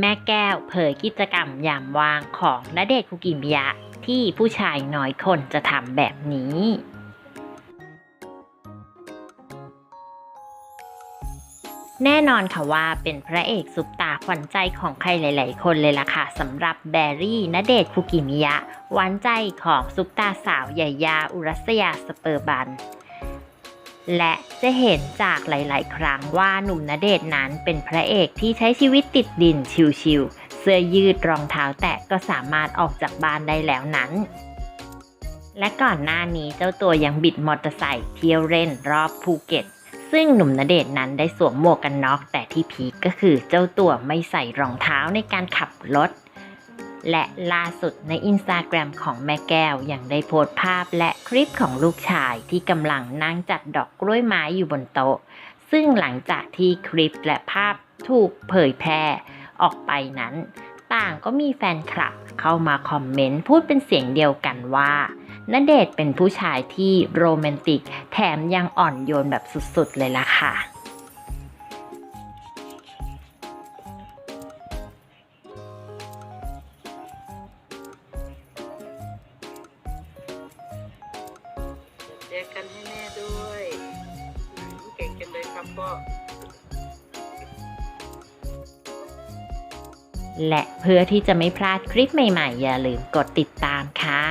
แม่แก้วเผยกิจกรรมยามว่างของณเดชน์คุกิมิยะ ที่ผู้ชายน้อยคนจะทำแบบนี้ แน่นอนค่ะว่าเป็นพระเอกซุปตาขวัญใจของใครหลาย ๆ คนเลยล่ะค่ะสำหรับแบรี่ณเดชน์คุกิมิยะหวานใจของซุปตาสาวใหญ่ยาอุรัสยาสเปอร์บัน และจะเห็นจากหลาย ๆ ครั้งว่าหนุ่มณเดชน์นั้นเป็นพระเอกที่ใช้ชีวิตติดดินชิว ๆ เสื้อยืดรองเท้าแตะก็สามารถออกจากบ้านได้แล้วนั้น และก่อนหน้านี้เจ้าตัวยังบิดมอเตอร์ไซค์เที่ยวเล่นรอบภูเก็ต ซึ่งหนุ่มณเดชน์นั้นได้สวมหมวกกันน็อกแต่ที่พีคก็คือเจ้าตัวไม่ใส่รองเท้าในการขับรถ และล่าสุดในอินสตาแกรมของแม่แก้วยังได้โพสต์ภาพและคลิปของลูกชายที่กำลังนั่งจัดดอกกล้วยไม้อยู่บนโต๊ะ ซึ่งหลังจากที่คลิปและภาพถูกเผยแพร่ออกไปนั้น ต่างก็มีแฟนคลับเข้ามาคอมเมนต์พูดเป็นเสียงเดียวกันว่าณเดชน์เป็นผู้ชายที่โรแมนติก แถมยังอ่อนโยนแบบสุดๆเลยล่ะค่ะ แยกกันให้แม่ด้วยเก่งกันเลยครับพ่อและเพื่อที่จะไม่พลาดคลิปใหม่ ๆ อย่าลืมกดติดตามค่ะ